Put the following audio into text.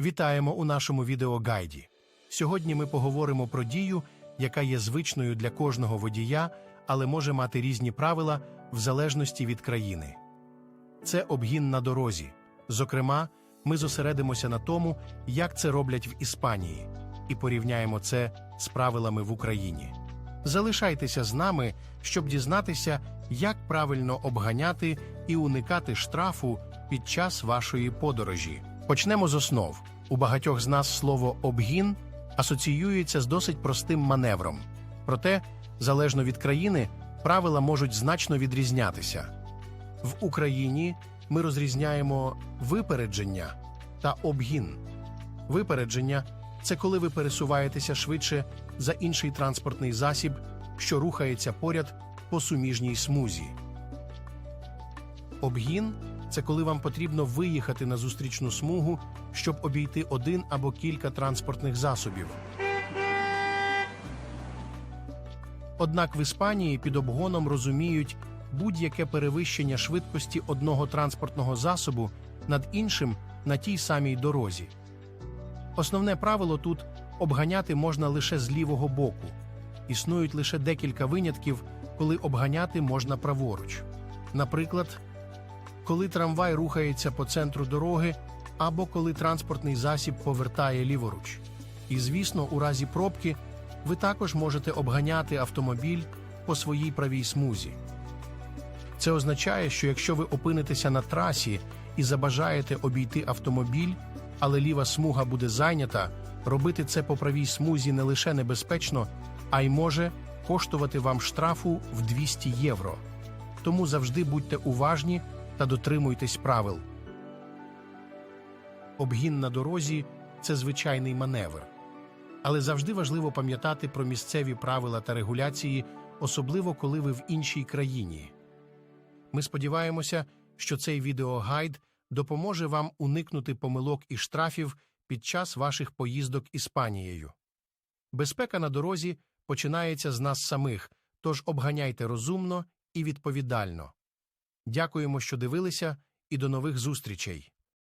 Вітаємо у нашому відеогайді. Сьогодні ми поговоримо про дію, яка є звичною для кожного водія, але може мати різні правила в залежності від країни. Це обгін на дорозі. Зокрема, ми зосередимося на тому, як це роблять в Іспанії, і порівняємо це з правилами в Україні. Залишайтеся з нами, щоб дізнатися, як правильно обганяти і уникати штрафу під час вашої подорожі. Почнемо з основ. У багатьох з нас слово обгін асоціюється з досить простим маневром. Проте, залежно від країни, правила можуть значно відрізнятися. В Україні ми розрізняємо випередження та обгін. Випередження це коли ви пересуваєтеся швидше за інший транспортний засіб, що рухається поряд по суміжній смузі. Обгін це коли вам потрібно виїхати на зустрічну смугу, щоб обійти один або кілька транспортних засобів. Однак в Іспанії під обгоном розуміють будь-яке перевищення швидкості одного транспортного засобу над іншим на тій самій дорозі. Основне правило тут обганяти можна лише з лівого боку. Існують лише декілька винятків, коли обганяти можна праворуч. Наприклад, коли трамвай рухається по центру дороги або коли транспортний засіб повертає ліворуч. І, звісно, у разі пробки ви також можете обганяти автомобіль по своїй правій смузі. Це означає, що якщо ви опинитеся на трасі і забажаєте обійти автомобіль, але ліва смуга буде зайнята, робити це по правій смузі не лише небезпечно, а й може коштувати вам штрафу в 200 євро. Тому завжди будьте уважні та дотримуйтесь правил. Обгін на дорозі це звичайний маневр. Але завжди важливо пам'ятати про місцеві правила та регуляції, особливо коли ви в іншій країні. Ми сподіваємося, що цей відеогайд допоможе вам уникнути помилок і штрафів під час ваших поїздок Іспанією. Безпека на дорозі починається з нас самих, тож обганяйте розумно і відповідально. Дякуємо, що дивилися, і до нових зустрічей!